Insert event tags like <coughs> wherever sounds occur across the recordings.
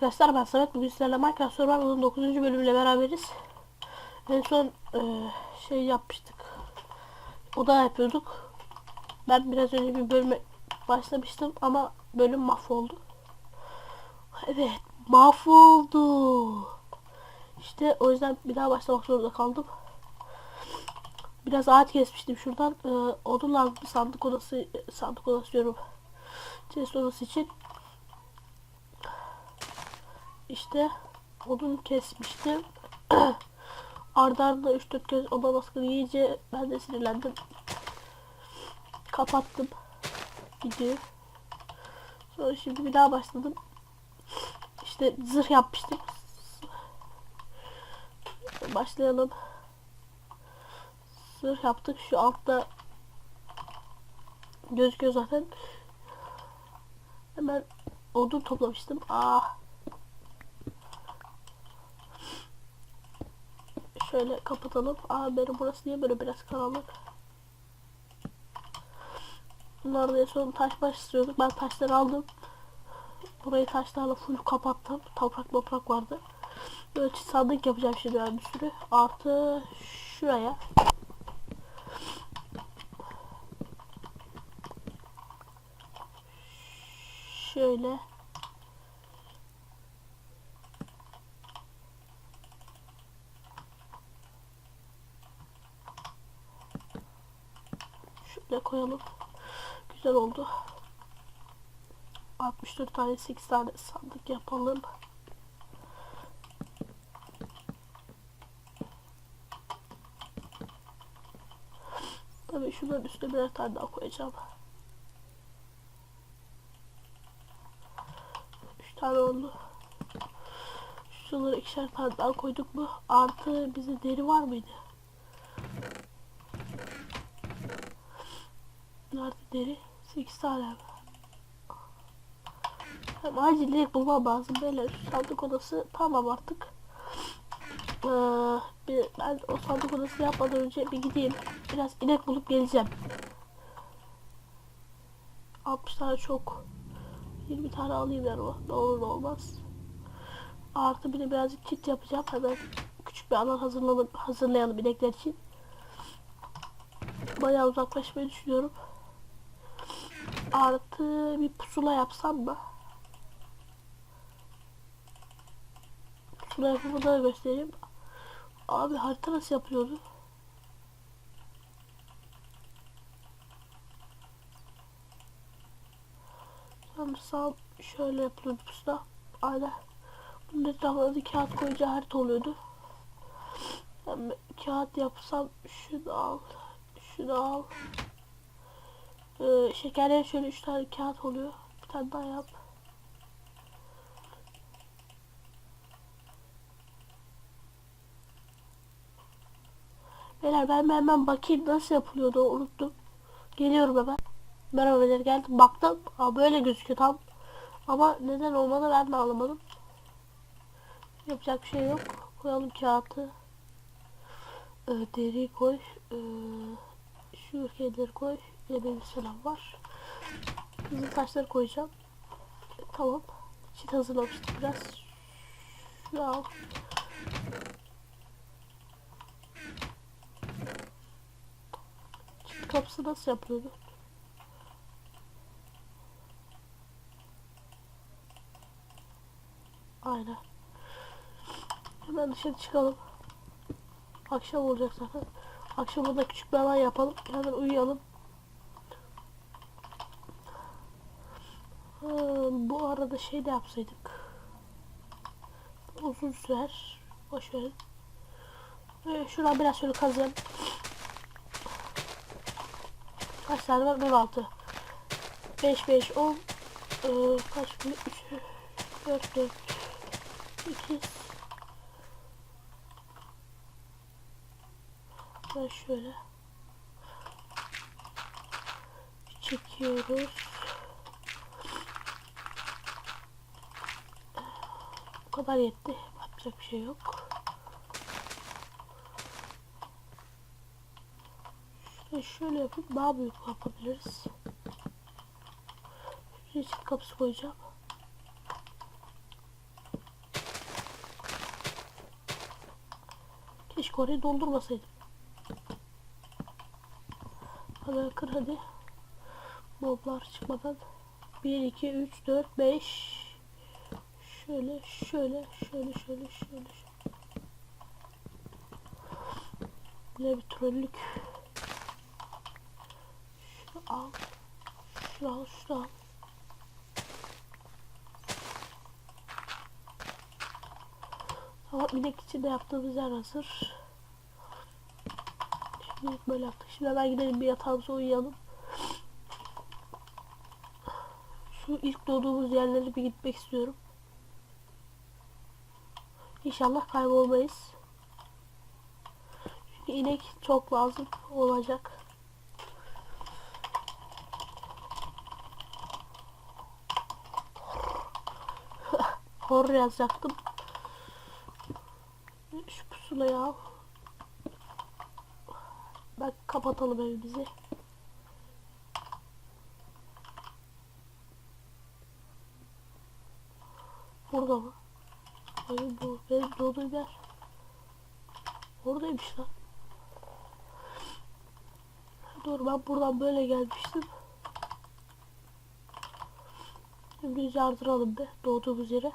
Arkadaşlar ben Samet bugün sizlerle Minecraft Survival'ın 9. bölümüyle beraberiz. En son e, şey yapmıştık. Oda yapıyorduk. Ben biraz önce bir bölüme başlamıştım ama bölüm mahvoldu. Evet mahvoldu. İşte o yüzden bir daha başlamak zorunda kaldım. Biraz ağaç kesmiştim şuradan. E, odun lazım sandık odası sandık odası diyorum. Chest odası için işte odun kesmiştim. <clears throat> arda arda 3-4 kez oda baskını yiyince ben de sinirlendim. Kapattım videoyu. Sonra şimdi bir daha başladım. İşte zırh yapmıştım. Başlayalım. Zırh yaptık. Şu altta gözüküyor zaten. Hemen odun toplamıştım. Ah. Şöyle kapatalım. Aa benim burası niye böyle biraz karanlık? Bunlar da en son taş başlıyorduk. Ben taşları aldım. Burayı taşlarla full kapattım. Toprak toprak vardı. Böyle sandık yapacağım şimdi ben bir sürü. Artı şuraya. Şöyle. Şöyle koyalım. Güzel oldu. 64 tane 8 tane sandık yapalım. Tabii şunların üstüne birer tane daha koyacağım. 3 tane oldu. Şunları ikişer tane daha koyduk mu? Artı bize deri var mıydı? Nerede deri? 8 tane mi? Hem acil direkt bulmam lazım. Böyle sandık odası tamam artık. Ee, bir, ben o sandık odası yapmadan önce bir gideyim. Biraz inek bulup geleceğim. 60 tane çok. 20 tane alayım yanıma. Ne olur ne olmaz. Artı bir de birazcık kit yapacağım. Hemen küçük bir alan hazırlayalım, hazırlayalım inekler için. Bayağı uzaklaşmayı düşünüyorum. Artı bir pusula yapsam mı? Pusula yapımı da göstereyim. Abi harita nasıl yapılıyordu? Sanırsam şöyle yapılıyordu pusula. Aynen. Bunun etrafına kağıt koyunca harita oluyordu. Ben kağıt yapsam şunu al. Şunu al. Ee, şekerleri şöyle 3 tane kağıt oluyor. Bir tane daha yap. Beyler ben hemen bakayım nasıl yapılıyordu unuttum. Geliyorum hemen. Merhaba beyler geldim baktım. Aa, böyle gözüküyor tam. Ama neden olmadı ben de anlamadım. Yapacak bir şey yok. Koyalım kağıtı. Ee, deri koy. Ee, şu şeyleri koy. Yemeğimiz falan var. Kızıl taşları koyacağım. Tamam. Çit hazırlamıştık biraz. Al. Çit kapısı nasıl yapılıyordu? Aynen. Hemen dışarı çıkalım. Akşam olacak zaten. Akşama da küçük bir alan yapalım. Hemen uyuyalım. Bu arada şey de yapsaydık. Uzun sürer. Boş verin. Ee, şuradan biraz şöyle kazıyalım. Kaç tane var? 16. 5 5 10 ee, kaç 3 4 4 2 Ben şöyle çekiyoruz. Bu kadar yetti. Yapacak bir şey yok. Şöyle, şöyle yapıp daha büyük yapabiliriz. Şuraya çift kapısı koyacağım. Keşke orayı doldurmasaydım. Hadi kır hadi. Moblar çıkmadan. 1, 2, 3, 4, 5, Şöyle, şöyle, şöyle, şöyle, şöyle. Ne bir trollük. Şunu al. Şunu al, şunu al. Tamam inek için de yaptığımız yer hazır. Şimdi böyle yaptık. Şimdi hemen gidelim bir yatağımıza uyuyalım. Şu ilk doğduğumuz yerlere bir gitmek istiyorum. İnşallah kaybolmayız. Çünkü inek çok lazım olacak. <laughs> Hor yazacaktım. Şu pusulayı al. Bak kapatalım evimizi. Burada mı? Hayır bu yer. Oradaymış lan. Dur ben buradan böyle gelmiştim. Şimdi yardıralım be doğduğumuz yere.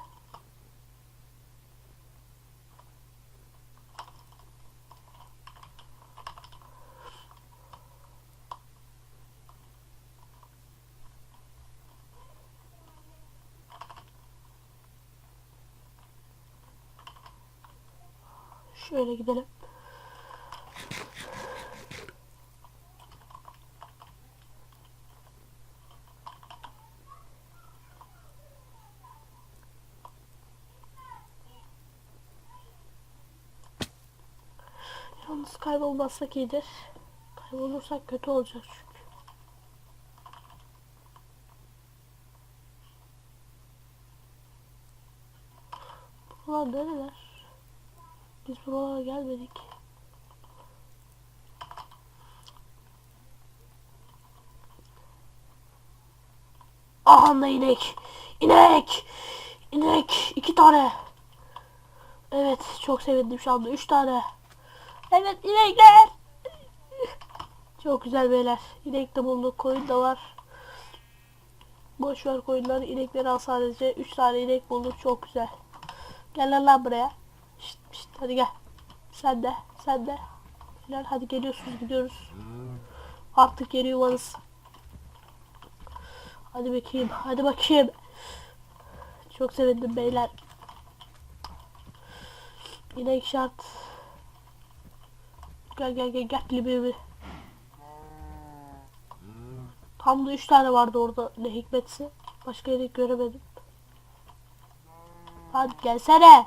Şöyle gidelim. Yalnız kaybolmazsak iyidir. Kaybolursak kötü olacak çünkü. Buralar nereler? Biz buralara gelmedik. Aha da inek. İnek. İnek. iki tane. Evet çok sevindim şu anda. Üç tane. Evet inekler. Çok güzel beyler. İnek de bulduk. Koyun da var. Boş ver koyunları. inekleri al sadece. Üç tane inek bulduk. Çok güzel. Gel lan buraya. Şşt, şşt, hadi gel. Sen de. Sen de. Beyler hadi geliyorsunuz gidiyoruz. Artık geri yuvanız. Hadi bakayım. Hadi bakayım. Çok sevindim beyler. İnek şart. Gel gel gel gel libimi. Tam da 3 tane vardı orada ne hikmetse. Başka yeri göremedim. Hadi gelsene.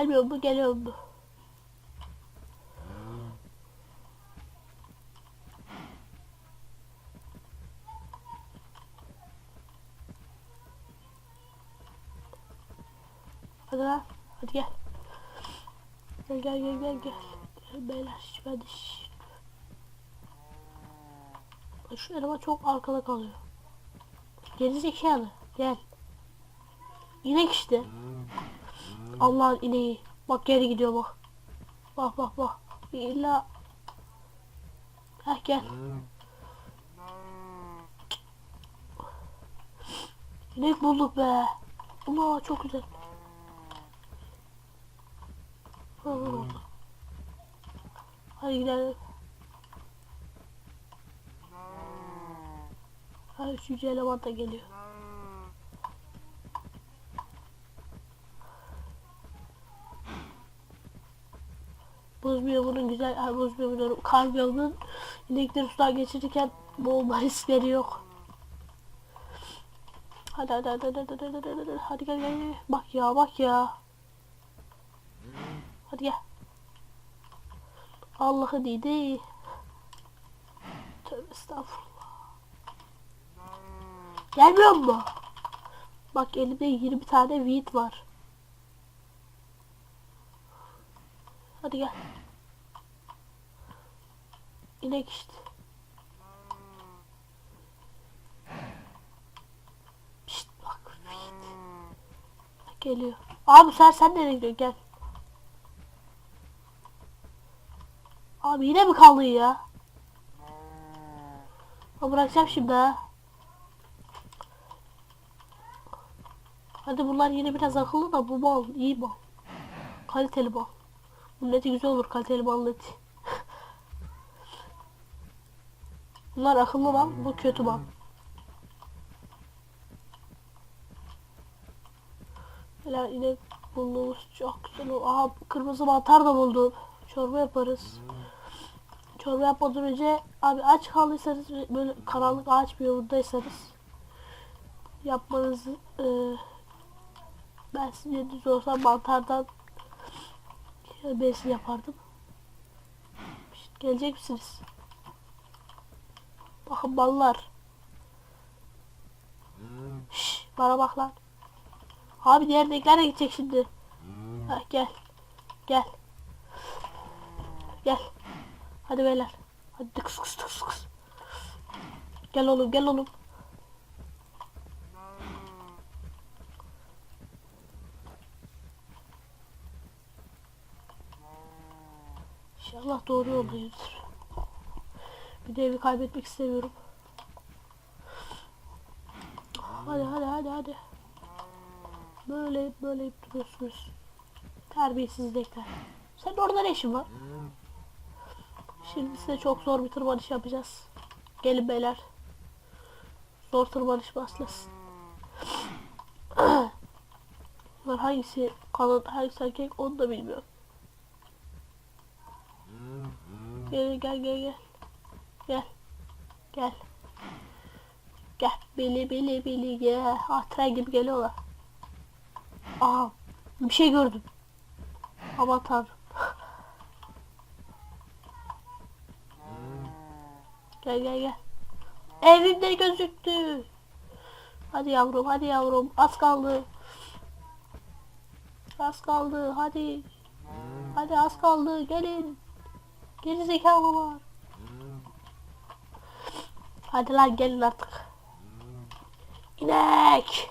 Gelmiyor mu? Geliyor mu? Hadi lan. Hadi gel. Gel gel gel gel gel. Beyler ben de Şu eleman çok arkada kalıyor. Gerizekalı. Gel. İnek işte. Allah'ın ineği. Bak geri gidiyor bak. Bak bak bak. İlla. Heh gel. İnek bulduk be. Allah çok güzel. Ha, ha. Hadi gidelim. Ha üçüncü eleman da geliyor. Buz biyomunun güzel, ay buz biyomunun, kar biyomunun inekleri sudan geçirirken boğulma riskleri yok. Hadi hadi hadi hadi hadi hadi hadi hadi hadi gel gel gel. Bak ya bak ya. Hadi gel. Allah'ı dedi. Tövbe estağfurullah. Gelmiyor mu? Bak elimde 20 tane wheat var. Hadi gel. İnek işte. Şşt bak. Şşt. Geliyor. Abi sen sen nereye gidiyorsun gel. Abi yine mi kaldı ya? Ama bırakacağım şimdi ha. Hadi bunlar yine biraz akıllı da bu mal iyi mal. Kaliteli mal. Bunun eti güzel olur kaliteli malın eti. Bunlar akıllı mal, bu kötü mal. Hala yine bulduğumuz çok güzel. Aha kırmızı mantar da buldum. Çorba yaparız. Çorba yapmadan önce abi aç kaldıysanız böyle karanlık ağaç bir yolundaysanız yapmanızı e, ben sizin olsam mantardan besin yapardım. İşte gelecek misiniz? Bakın ballar. Şş, bana bak lan. Abi diğer renklere gidecek şimdi. Ha, gel. Gel. Gel. Hadi beyler. Hadi kıs kıs kıs kıs. Gel oğlum gel oğlum. İnşallah doğru yoldayızdır. Bir de evi kaybetmek istemiyorum. Hadi hadi hadi hadi. Böyle böyle duruyorsunuz. Terbiyesizlikler. Sen orada ne işin var? Şimdi size çok zor bir tırmanış yapacağız. Gelin beyler. Zor tırmanış başlasın. <clears throat> Bunlar hangisi kadın hangisi erkek onu da bilmiyorum. Gel gel gel gel. Gel. Gel. Gel. Bili bili bili gel. Ah tren gibi geliyorlar. Aha. Bir şey gördüm. Aman tanrım. <laughs> Gel gel gel. Evimde gözüktü. Hadi yavrum hadi yavrum. Az kaldı. Az kaldı hadi. Hadi az kaldı gelin. Geri zekalılar. Hadi lan gelin artık. İnek.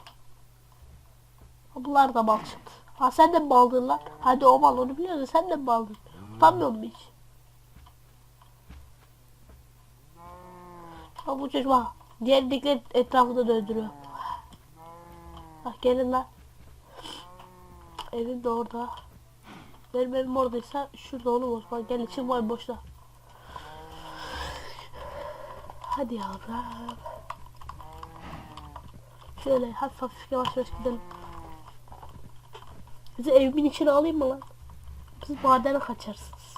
Bunlar da mal çıktı. Ha sen de mi aldın lan? Hadi o mal onu biliyorsun sen de mi aldın? Utanmıyor musun hiç? Ha bu çocuk bak. Diğer inekler etrafında döndürüyor. Bak gelin lan. Evim de orada. Benim evim oradaysa şurada olur o zaman. Gelin çıkmayın boşta. Hadi yavrum. Şöyle hafif hafif yavaş yavaş gidelim. Bizi evimin içine alayım mı lan? Siz madene kaçarsınız.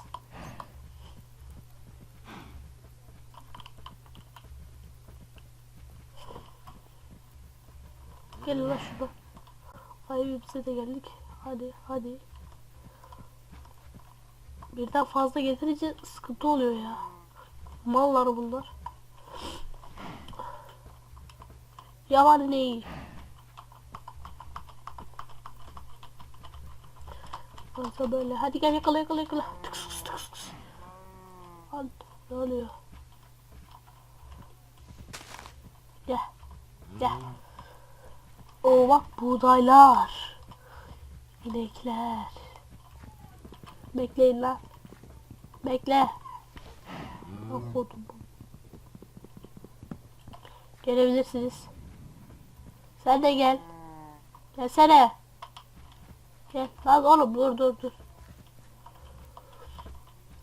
Gelin lan şurada. Ay evimize de geldik. Hadi hadi. Birden fazla getirince sıkıntı oluyor ya. Mallar bunlar. Yavan neyi? Olsa böyle. Hadi gel yakala yakala yakala. Tıks tıks tıks tıks. Hadi ne oluyor? Gel. Gel. Oo bak buğdaylar. İnekler. Bekleyin lan. Bekle. Okudum. Gelebilirsiniz. Sen de gel. Gelsene. Gel. Lan oğlum dur dur dur.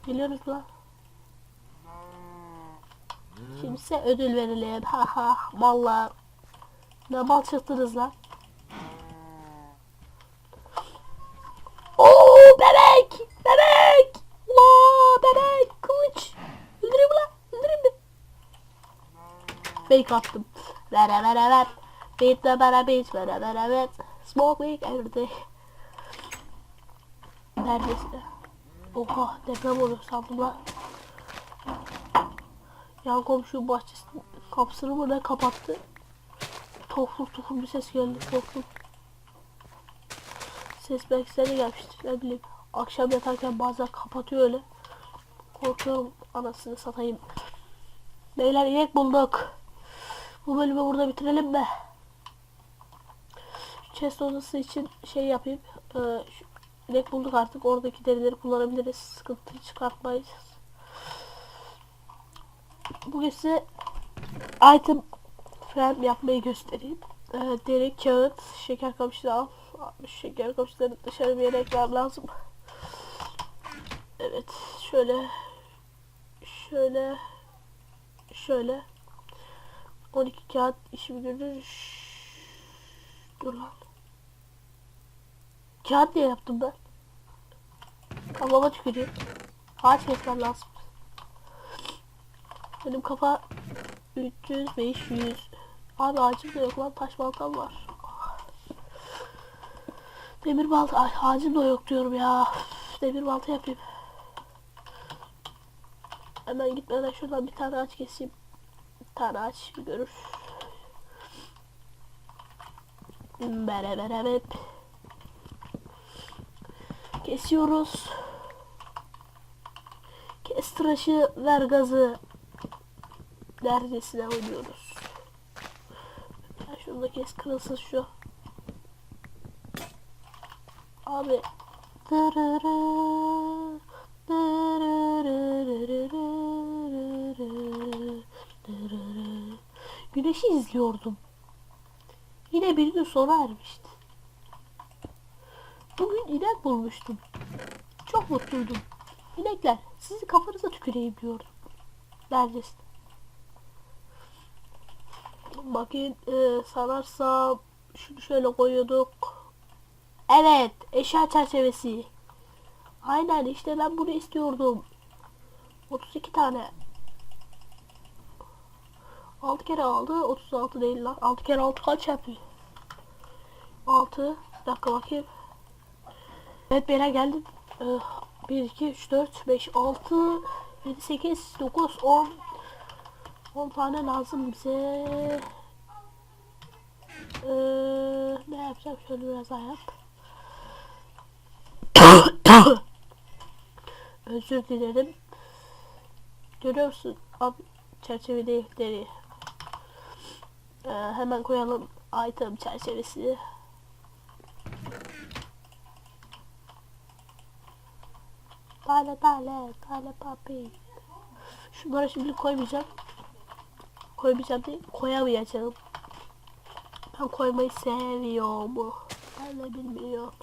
Geliyoruz lan. Şimdi size ödül verelim. Ha ha mallar. Ne mal çıktınız lan. Oo bebek! Bebek! La bebek! Kılıç! Öldüreyim mi lan? Öldüreyim mi? Fake attım. Ver ver ver. Beat the bana beat ver ver ver. Smoke week every day. Neredeyse. Oha deprem oluyor sandım lan. Yan komşu bahçesinin kapısını ne kapattı? Tokluk tokluk bir ses geldi tokluk. Ses belki de gelmiştir ne bileyim. Akşam yatarken bazen kapatıyor öyle. Korkuyorum anasını satayım. Beyler inek bulduk. Bu bölümü burada bitirelim mi? Chest odası için şey yapayım. Ee, e, Lek bulduk artık. Oradaki derileri kullanabiliriz. Sıkıntıyı çıkartmayız. Bugün size item frame yapmayı göstereyim. E, deri, kağıt, şeker kamışını al. şeker kamışlarını dışarı bir yere eklemem lazım. Evet. Şöyle. Şöyle. Şöyle. 12 kağıt işimi görür. Dur lan. Kağıt diye yaptım ben. Kafama tükürüyor. Ağaç kesmem lazım. Benim kafa 300 500. Abi ağacım da yok lan taş baltam var. Demir balta Ay, ağacım da yok diyorum ya. Demir balta yapayım. Hemen gitmeden şuradan bir tane ağaç keseyim. Tara şimdi görür. Beraber hep kesiyoruz. Kes tıraşı ver gazı neredesine oynuyoruz. Ben şunu da kes kırılsın şu. Abi. Dırırır. Güneşi izliyordum. Yine bir gün sona ermişti. Bugün inek bulmuştum. Çok mutluydum. İnekler sizi kafanıza tüküreyim diyordum. Neredesin? Bakayım e, sanarsa şunu şöyle koyuyorduk. Evet eşya çerçevesi. Aynen işte ben bunu istiyordum. 32 tane 6 kere aldı 36 değil lan. 6 kere 6 kaç yapıyor? 6 bir dakika bakayım. Evet beyler geldim. Ee, 1 2 3 4 5 6 7 8 9 10 10 tane lazım bize. Ee, ne yapacağım? Şöyle biraz daha yap. <coughs> Özür dilerim. Görüyor musun? Abi çerçeve defteri. Ee, hemen koyalım item çerçevesi. Tale tale tale papi. Şunları şimdi koymayacağım. Koymayacağım değil, koyamayacağım. Ben koymayı seviyorum. Ben de bilmiyorum.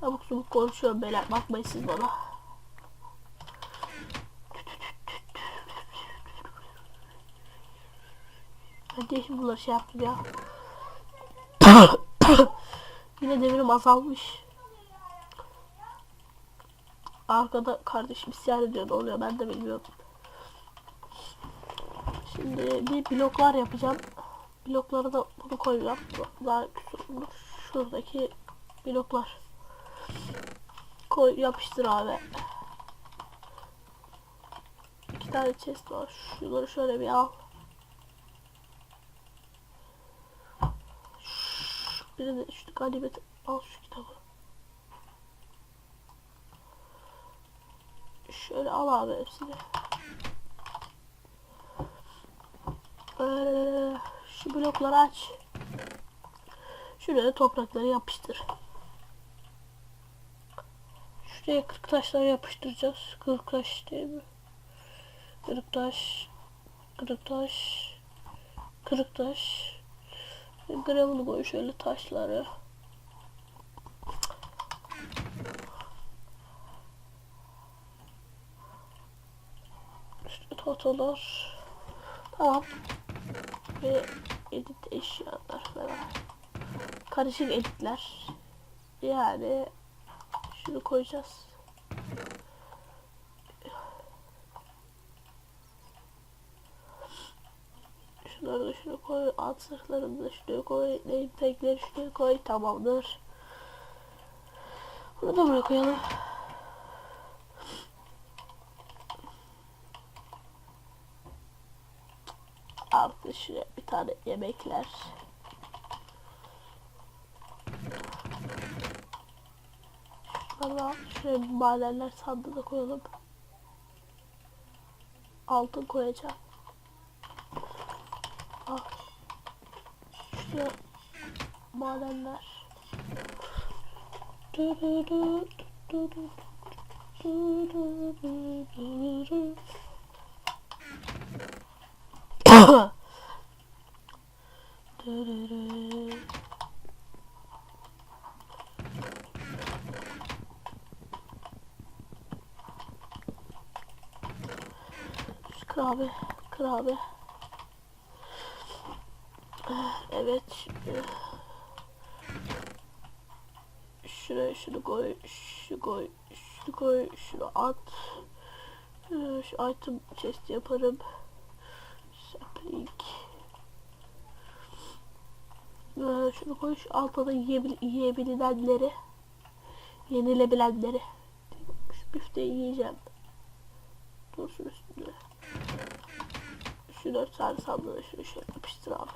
Çabuk çabuk konuşuyorum beyler. Bakmayın siz bana. De şimdi bunları şey yaptım ya. Yine demirim azalmış. Arkada kardeşim isyan ediyor ne oluyor ben de bilmiyorum. Şimdi bir bloklar yapacağım. Blokları da bunu koyacağım. Daha küçük olur. Şuradaki bloklar. Koy yapıştır abi. İki tane chest var. Şunları şöyle bir al. Bir de şu ganimet al şu kitabı. Şöyle al abi hepsini. Ee, şu blokları aç. Şuraya toprakları yapıştır. Şuraya kırık taşları yapıştıracağız. Kırık taş değil mi? Kırık taş. Kırık taş. Kırık taş. Gravel'ı koy şöyle taşları. İşte totalar. Tamam. Ve edit eşyalar falan. Karışık editler. Yani şunu koyacağız. Şunları da şunu koy. Alt sırtlarını şuraya koy. Name tagleri şuraya koy. Tamamdır. Bunu da buraya koyalım. Artık şuraya bir tane yemekler. Şurada şuraya madenler sandığı da koyalım. Altın koyacağım. Al şu madenler. Kır abi, kır abi. Evet, şuraya şunu koy, şunu koy, şunu koy, şunu at. Ee, Şu item chest yaparım. Sapling. Ee, Şunu koy, şu altta da yiyebil yiyebilenleri, yenilebilenleri. Şu bifteyi yiyeceğim. Dursun üstünde. Şu dört tane sandığı şunu şöyle yapıştır abi.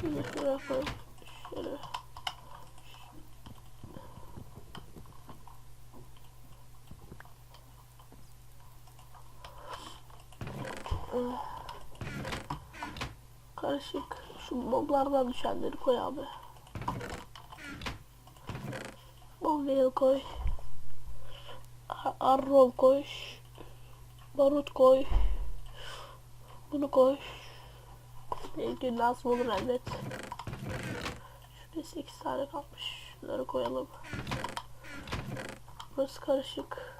Şunu şuraya koy. Şöyle. Karışık. Şu moblardan düşenleri koy abi. Mobil koy. Ar- Arrow koy. Barut koy. Bunu koy. Belki lazım olur elbet. Şurada 8 tane kalmış. Şunları koyalım. Burası karışık.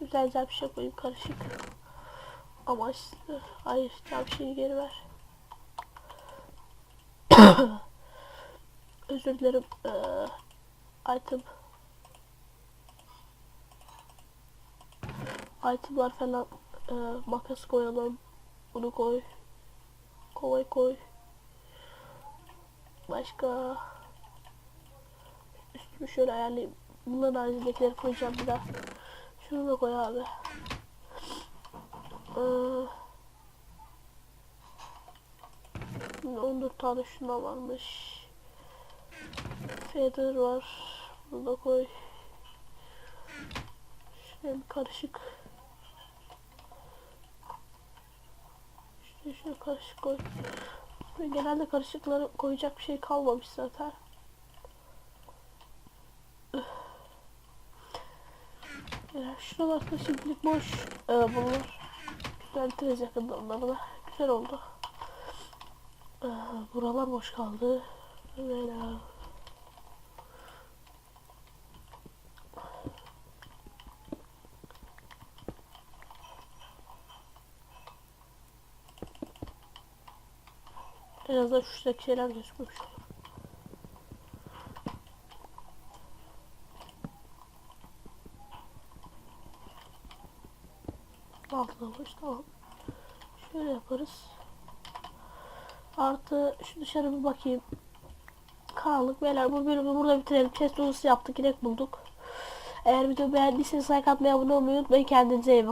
Güzel bir şey koyayım karışık. Amaçlı. Hayır, cam şeyi geri ver. <coughs> Özür dilerim. Ee, item. Itemlar falan e, makas koyalım. Bunu koy. Kovayı koy. Başka üstümü şöyle ayarlayayım. Bunların haricindekileri koyacağım bir daha. Şunu da koy abi. Ee, şimdi 14 tane şundan varmış. Feather var. Bunu da koy. Şöyle bir karışık. Şöyle karışık koy. Genelde karışıkları koyacak bir şey kalmamış zaten. Üf. Ya şuralar da şimdilik boş. Ee, bunlar düzeltiriz yakında onları da. Güzel oldu. Ee, buralar boş kaldı. Böyle. En azından şuradaki şeyler gözükmüş. Altına boş tamam. Şöyle yaparız. Artı şu dışarı bir bakayım. Karanlık beyler bu bölümü burada bitirelim. Chest yaptık. Yine bulduk. Eğer videoyu beğendiyseniz like atmayı abone olmayı unutmayın. Kendinize iyi bakın.